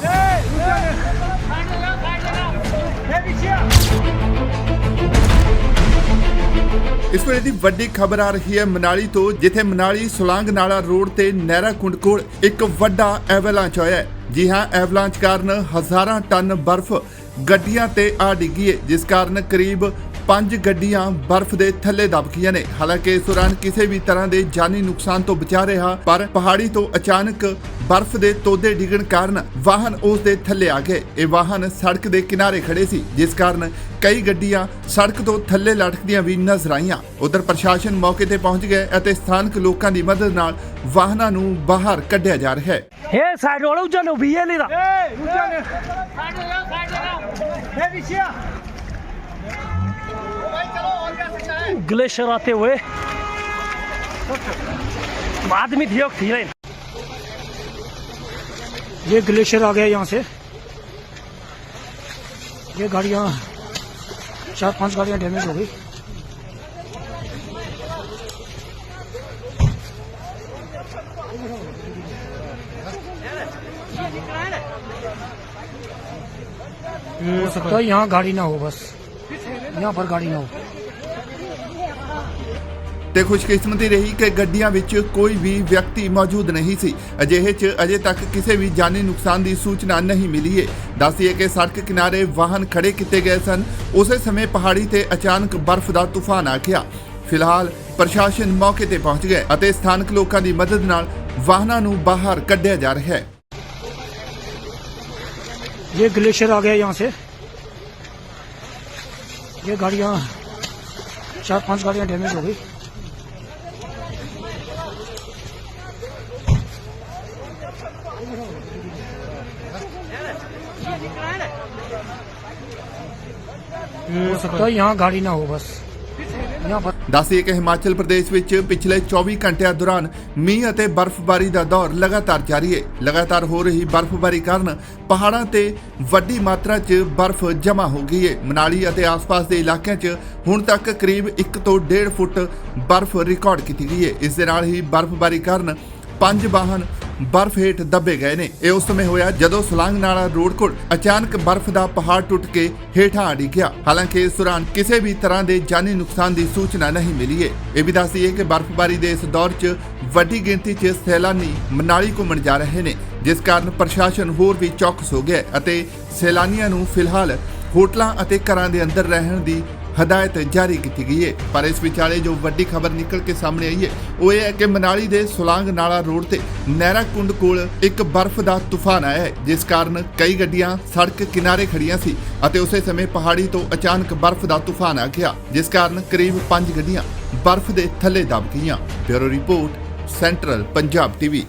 ਦਾ ਇਸ ਵੇਲੇ ਦੀ ਵੱਡੀ ਖਬਰ ਆ ਰਹੀ ਹੈ ਮਨਾਲੀ ਤੋਂ, ਜਿੱਥੇ ਮਨਾਲੀ ਸੁਲਾਂਗ ਨਾਲਾ ਰੋਡ ਤੇ ਨਹਿਰਾ ਕੁੰਡ ਕੋਲ ਇੱਕ ਵੱਡਾ ਐਵਲਾਂਚ ਹੋਇਆ ਹੈ। ਜੀ ਹਾਂ, ਐਵਲਾਂਚ ਕਾਰਨ ਹਜ਼ਾਰਾਂ ਟਨ ਬਰਫ਼ ਗੱਡੀਆਂ ਤੇ ਆ ਡਿੱਗੀ ਹੈ, ਜਿਸ ਕਾਰਨ ਕਰੀਬ ਪੰਜ ਗੱਡੀਆਂ ਬਰਫ਼ ਦੇ ਥੱਲੇ ਦਬ ਗਈਆਂ ਨੇ। ਹਾਲਾਂਕਿ ਇਸ ਦੌਰਾਨ ਕਿਸੇ ਵੀ ਤਰ੍ਹਾਂ ਦੇ ਜਾਨੀ ਨੁਕਸਾਨ ਤੋਂ ਬਚਾ ਰਿਹਾ ਪਰ ਪਹਾੜੀ ਤੋਂ ਅਚਾਨਕ ਬਰਫ਼ ਦੇ ਤੋਦੇ ਡਿੱਗਣ ਕਾਰਨ ਵਾਹਨ ਉਸ ਦੇ ਥੱਲੇ ਆ ਗਏ। ਇਹ ਵਾਹਨ ਸੜਕ ਦੇ ਕਿਨਾਰੇ ਖੜੇ ਸੀ ਜਿਸ ਕਾਰਨ ਕਈ ਗੱਡੀਆਂ ਸੜਕ ਤੋਂ ਥੱਲੇ ਲਟਕਦੀਆਂ ਵੀ ਨਜ਼ਰ ਆਈਆਂ। ਉਧਰ ਪ੍ਰਸ਼ਾਸਨ ਮੌਕੇ ਤੇ ਪਹੁੰਚ ਗਏ ਅਤੇ ਸਥਾਨਕ ਲੋਕਾਂ ਦੀ ਮਦਦ ਨਾਲ ਵਾਹਨਾਂ ਨੂੰ ਬਾਹਰ ਕੱਢਿਆ ਜਾ ਰਿਹਾ ਹੈ। ਇਹ ਸਾਈਡ ਵਾਲਾ ਉੱਚਾ ਲੋ ਵੀ ਇਹ ਨਹੀਂ ਦਾ ग्लेशियर आते हुए। आदमी थी थी ये ग्लेशियर आ गया यहाँ से। ये गाड़ियाँ, चार पाँच गाड़ियाँ डैमेज हो गई। है यहाँ गाड़ी ना हो बस। यहाँ पर गाड़ी ना हो ਤੇ ਖੁਸ਼ਕਿਸਮਤੀ ਰਹੀ ਕਿ ਗੱਡੀਆਂ ਵਿੱਚ ਕੋਈ ਵੀ ਵਿਅਕਤੀ ਮੌਜੂਦ ਨਹੀਂ ਸੀ ਅਜਿਹੇ 'ਚ ਅਜੇ ਤੱਕ ਕਿਸੇ ਵੀ ਜਾਨੀ ਨੁਕਸਾਨ ਦੀ ਸੂਚਨਾ ਨਹੀਂ ਮਿਲੀ ਹੈ ਦੱਸੀਏ ਕਿ ਸੜਕ ਕਿਨਾਰੇ ਵਾਹਨ ਖੜੇ ਕੀਤੇ ਗਏ ਸਨ ਉਸੇ ਸਮੇਂ ਪਹਾੜੀ ਤੇ ਅਚਾਨਕ ਬਰਫ਼ ਦਾ ਤੂਫਾਨ ਆ ਗਿਆ ਫਿਲਹਾਲ ਪ੍ਰਸ਼ਾਸਨ ਮੌਕੇ ਤੇ ਪਹੁੰਚ ਗਏ ਅਤੇ ਸਥਾਨਕ ਲੋਕਾਂ ਦੀ ਮਦਦ ਨਾਲ ਵਾਹਨਾਂ ਨੂੰ ਬਾਹਰ ਕੱਢਿਆ ਜਾ ਰਿਹਾ ਹੈ ये ग्लेशियर आ गया यहाँ से ये गाड़ियाँ चार पांच गाड़ियाँ डैमेज हो गई हो सकता है यहाँ गाड़ी ना हो बस ਦੱਸਦੀਏ ਕਿ ਹਿਮਾਚਲ ਪ੍ਰਦੇਸ਼ ਵਿੱਚ ਪਿਛਲੇ 24 ਘੰਟਿਆਂ ਦੌਰਾਨ ਮੀਂਹ ਅਤੇ ਬਰਫ਼ਬਾਰੀ ਦਾ ਦੌਰ ਲਗਾਤਾਰ ਜਾਰੀ ਹੈ। ਲਗਾਤਾਰ ਹੋ ਰਹੀ ਬਰਫ਼ਬਾਰੀ ਕਾਰਨ ਪਹਾੜਾਂ ਤੇ ਵੱਡੀ ਮਾਤਰਾ 'ਚ ਬਰਫ਼ ਜਮ੍ਹਾਂ ਹੋ ਗਈ ਹੈ। ਮਨਾਲੀ ਅਤੇ ਆਸ-ਪਾਸ ਦੇ ਇਲਾਕਿਆਂ 'ਚ ਹੁਣ ਤੱਕ ਕਰੀਬ 1 ਤੋਂ 1.5 ਫੁੱਟ ਬਰਫ਼ ਰਿਕਾਰਡ ਕੀਤੀ ਗਈ ਹੈ। ਇਸ ਦੇ ਨਾਲ ਹੀ ਬਰਫ਼ਬਾਰੀ ਕਾਰਨ ਪੰਜ ਵਾਹਨ ਬਰਫ਼ ਹੇਠ ਦੱਬੇ ਗਏ ਨੇ। ਇਹ ਉਸ ਸਮੇਂ ਹੋਇਆ ਜਦੋਂ ਸੁਲਾਂਗ ਨਾਲਾ ਰੋਡ ਕੋਲ ਅਚਾਨਕ ਬਰਫ਼ ਦਾ ਪਹਾੜ ਟੁੱਟ ਕੇ ਹੇਠਾਂ ਆ ਡਿੱਗਿਆ ਹਾਲਾਂਕਿ ਇਸ ਦੌਰਾਨ ਕਿਸੇ ਵੀ ਤਰ੍ਹਾਂ ਦੇ ਜਾਨੀ ਨੁਕਸਾਨ ਦੀ ਸੂਚਨਾ ਨਹੀਂ ਮਿਲੀ ਹੈ। ਇਹ ਵੀ ਦੱਸੀਏ ਕਿ ਬਰਫ਼ਬਾਰੀ ਦੇ ਇਸ ਦੌਰ 'ਚ ਵੱਡੀ ਗਿਣਤੀ 'ਚ ਸੈਲਾਨੀ ਮਨਾਲੀ ਘੁੰਮਣ ਜਾ ਰਹੇ ਨੇ, ਜਿਸ ਕਾਰਨ ਪ੍ਰਸ਼ਾਸਨ ਹੋਰ ਵੀ ਚੌਕਸ ਹੋ ਗਿਆ ਅਤੇ ਸੈਲਾਨੀਆਂ ਨੂੰ ਫਿਲਹਾਲ ਹੋਟਲਾਂ ਅਤੇ ਘਰਾਂ ਦੇ ਅੰਦਰ ਰਹਿਣ ਦੀ ਹਦਾਇਤ ਜਾਰੀ ਕੀਤੀ ਗਈ ਹੈ। ਪਰ ਇਸ ਵਿਚਾਲੇ ਜੋ ਵੱਡੀ ਖਬਰ ਨਿਕਲ ਕੇ ਸਾਹਮਣੇ ਆਈ ਹੈ, ਉਹ ਇਹ ਹੈ ਕਿ ਮਨਾਲੀ ਦੇ ਸੁਲਾਂਗ ਨਾਲਾ ਰੋਡ ਤੇ ਨਹਿਰਾ ਕੁੰਡ ਕੋਲ ਇੱਕ ਬਰਫ਼ ਦਾ ਤੂਫਾਨ ਆਇਆ ਹੈ, ਜਿਸ ਕਾਰਨ ਕਈ ਗੱਡੀਆਂ ਸੜਕ ਕਿਨਾਰੇ ਖੜੀਆਂ ਸੀ ਅਤੇ ਉਸੇ ਸਮੇਂ ਪਹਾੜੀ ਤੋਂ ਅਚਾਨਕ ਬਰਫ਼ ਦਾ ਤੂਫਾਨ ਆ ਗਿਆ, ਜਿਸ ਕਾਰਨ ਕਰੀਬ 5 ਗੱਡੀਆਂ ਬਰਫ਼ ਦੇ ਥੱਲੇ ਦਬ ਗਈਆਂ। Bureau report, central Punjab TV.